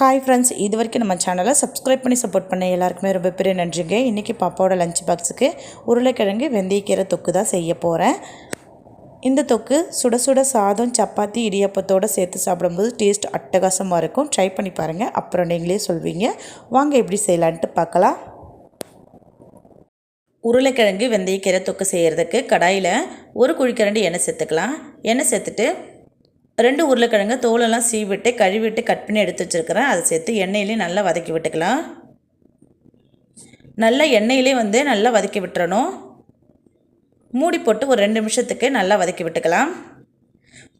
Hi friends இது வரைக்கும் நம்ம சேனலை சப்ஸ்கிரைப் பண்ணி சப்போர்ட் பண்ண எல்லாருக்குமே ரொம்ப பெரிய நன்றிங்க. இன்றைக்கி பாப்பாவோட லஞ்ச் பாக்ஸுக்கு உருளைக்கிழங்கு வெந்தயக்கீரை தொக்கு தான் செய்ய போகிறேன் இந்த தொக்கு சுட சுட சாதம் சப்பாத்தி இடியப்பத்தோடு சேர்த்து சாப்பிடும்போது டேஸ்ட் அட்டகாசமாக இருக்கும். ட்ரை பண்ணி பாருங்கள் அப்புறம் நீங்களே சொல்வீங்க. வாங்க எப்படி செய்யலான்ட்டு பார்க்கலாம். உருளைக்கிழங்கு வெந்தயக்கீரை தொக்கு செய்கிறதுக்கு கடாயில் ஒரு குழிக்கரண்டி எண்ணெய் சேர்த்துக்கலாம். எண்ணெய் சேர்த்துட்டு ரெண்டு உருளைக்கிழங்கு தோலெல்லாம் சீவிட்டு கழுவிட்டு கட் பண்ணி எடுத்து வச்சுருக்கிறேன். அதை சேர்த்து எண்ணெயிலே நல்லா வதக்கி விட்டுக்கலாம். நல்லா எண்ணெயிலே வந்து நல்லா வதக்கி விட்டுறணும். மூடி போட்டு ஒரு ரெண்டு நிமிஷத்துக்கு நல்லா வதக்கி விட்டுக்கலாம்.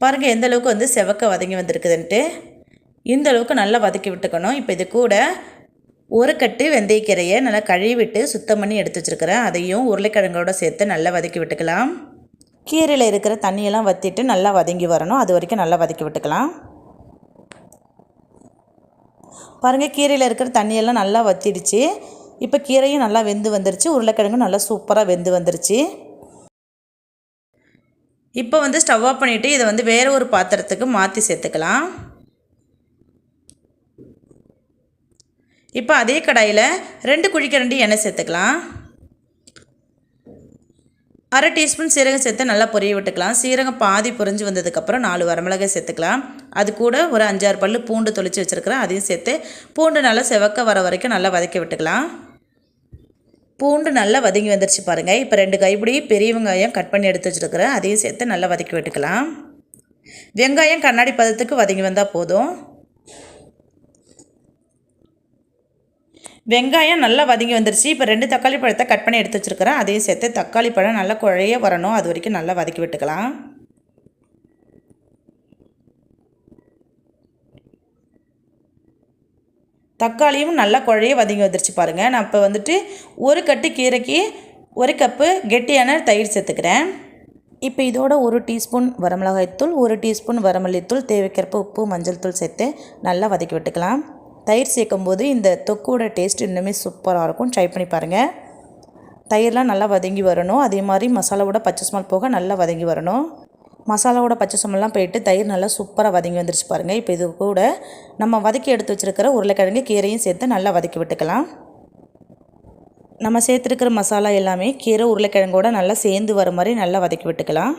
பாருங்கள் எந்த அளவுக்கு வந்து செவக்க வதங்கி வந்திருக்குதுன்ட்டு. இந்த அளவுக்கு நல்லா வதக்கி விட்டுக்கணும். இப்போ இது கூட ஒரு கட்டு வெந்தயக்கீரையை நல்லா கழுவிட்டு சுத்தம் பண்ணி எடுத்து வச்சுருக்கிறேன். அதையும் உருளைக்கிழங்கோட சேர்த்து நல்லா வதக்கி விட்டுக்கலாம். கீரையில் இருக்கிற தண்ணியெல்லாம் வற்றிட்டு நல்லா வதங்கி வரணும். அது வரைக்கும் நல்லா வதக்கி விட்டுக்கலாம். பாருங்கள் கீரையில் இருக்கிற தண்ணியெல்லாம் நல்லா வற்றிடுச்சு இப்போ கீரையும் நல்லா வெந்து வந்துருச்சு. உருளைக்கிழங்கும் நல்லா சூப்பராக வெந்து வந்துருச்சு. இப்போ வந்து ஸ்டவ் ஆஃப் பண்ணிவிட்டு இதை வந்து வேறு ஒரு பாத்திரத்துக்கு மாற்றி சேர்த்துக்கலாம். இப்போ அதே கடாயில் ரெண்டு குழிக்கரண்டி எண்ணெய் சேர்த்துக்கலாம். அரை டீஸ்பூன் சீரகம் சேர்த்து நல்லா பொரிய விட்டுக்கலாம். சீரகம் பாதி பொரிஞ்சு வந்ததுக்கப்புறம் நாலு வரமிளகாய் சேர்த்துக்கலாம். அது கூட ஒரு அஞ்சாறு பல் பூண்டு தொளிச்சு வச்சுருக்கிறேன். அதையும் சேர்த்து பூண்டு நல்லா செவக்க வர வரைக்கும் நல்லா வதக்கி விட்டுக்கலாம். பூண்டு நல்லா வதங்கி வந்துருச்சு பாருங்கள் இப்போ ரெண்டு கைப்பிடி பெரிய வெங்காயம் கட் பண்ணி எடுத்து வச்சுருக்கிறேன். அதையும் சேர்த்து நல்லா வதக்கி விட்டுக்கலாம். வெங்காயம் கண்ணாடி பதத்துக்கு வதங்கி வந்தால் போதும். வெங்காயம் நல்லா வதங்கி வந்துருச்சு. இப்போ ரெண்டு தக்காளி பழத்தை கட் பண்ணி எடுத்து வச்சுருக்கிறேன். அதையும் சேர்த்து தக்காளி பழம் நல்லா குழைய வரணும். அது வரைக்கும் நல்லா வதக்கி விட்டுக்கலாம். தக்காளியும் நல்லா குழைய வதங்கி வந்துருச்சு பாருங்கள் நான் இப்போ வந்துட்டு ஒரு கட்டு கீரைக்கு ஒரு கப்பு கெட்டியான தயிர் சேர்த்துக்கிறேன். இப்போ இதோட ஒரு டீஸ்பூன் வரமிளகாய்த்தூள் ஒரு டீஸ்பூன் வரமல்லித்தூள் தேவைக்கிறப்ப உப்பு மஞ்சள் தூள் சேர்த்து நல்லா வதக்கி விட்டுக்கலாம். தயிர் சேர்க்கும் போது இந்த தொக்கோட டேஸ்ட் இன்னுமே சூப்பராக இருக்கும். ட்ரை பண்ணி பாருங்கள் தயிர்லாம் நல்லா வதங்கி வரணும். அதே மாதிரி மசாலாவோட பச்சை ஸ்மெல் போக நல்லா வதங்கி வரணும். மசாலாவோட பச்சை ஸ்மெல்லாம் போயிட்டு தயிர் நல்லா சூப்பராக வதங்கி வந்துருச்சு பாருங்கள் இப்போ இது கூட நம்ம வதக்கி எடுத்து வச்சுருக்கிற உருளைக்கிழங்கு கீரையும் சேர்த்து நல்லா வதக்கி விட்டுக்கலாம். நம்ம சேர்த்துருக்கிற மசாலா எல்லாமே கீரை உருளைக்கிழங்கோட நல்லா சேர்ந்து வர மாதிரி நல்லா வதக்கி விட்டுக்கலாம்.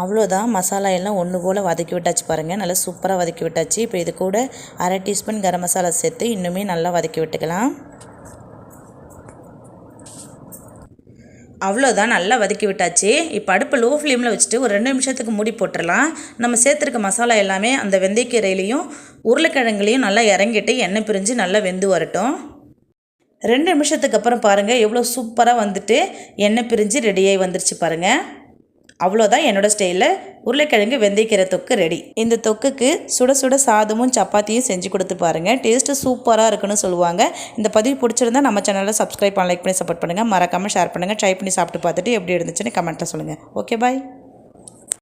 அவ்வளோதான். மசாலா எல்லாம் ஒன்று போல் வதக்கி விட்டாச்சு பாருங்கள் நல்லா சூப்பராக வதக்கி விட்டாச்சு. இப்போ இது கூட அரை டீஸ்பூன் கரம் மசாலா சேர்த்து இன்னுமே நல்லா வதக்கி விட்டுக்கலாம். அவ்வளோதான் நல்லா வதக்கி விட்டாச்சு. இப்போ அடுப்பு லோ ஃப்ளேமில் வச்சுட்டு ஒரு ரெண்டு நிமிஷத்துக்கு மூடி போட்டுடலாம் நம்ம சேர்த்துருக்க மசாலா எல்லாமே அந்த வெந்தயக்கீரையிலையும் உருளைக்கிழங்குலையும் நல்லா இறங்கிட்டு எண்ணெய் பிரிஞ்சு நல்லா வெந்து வரட்டும். ரெண்டு நிமிஷத்துக்கு அப்புறம் பாருங்கள் எவ்வளோ சூப்பராக வந்துட்டு எண்ணெய் பிரிஞ்சு ரெடியாகி வந்துருச்சு பாருங்கள் அவ்வளோதான் என்னோடய ஸ்டைலில் உருளைக்கிழங்கு வெந்தயக்கீரை தொக்கு ரெடி இந்த தொக்குக்கு சுட சுட சாதமும் சப்பாத்தியும் செஞ்சு கொடுத்து பாருங்கள் டேஸ்ட்டு சூப்பராக இருக்குன்னு சொல்லுவாங்க. இந்த பதிவு பிடிச்சிருந்தா நம்ம சேனலில் சப்ஸ்கிரைப் பண்ண லைக் பண்ணி சப்போர்ட் பண்ணுங்கள் மறக்காமல் ஷேர் பண்ணுங்கள் ட்ரை பண்ணி சாப்பிட்டு பார்த்துட்டு எப்படி இருந்துச்சுன்னு கமெண்ட்டில் சொல்லுங்கள் ஓகே பாய்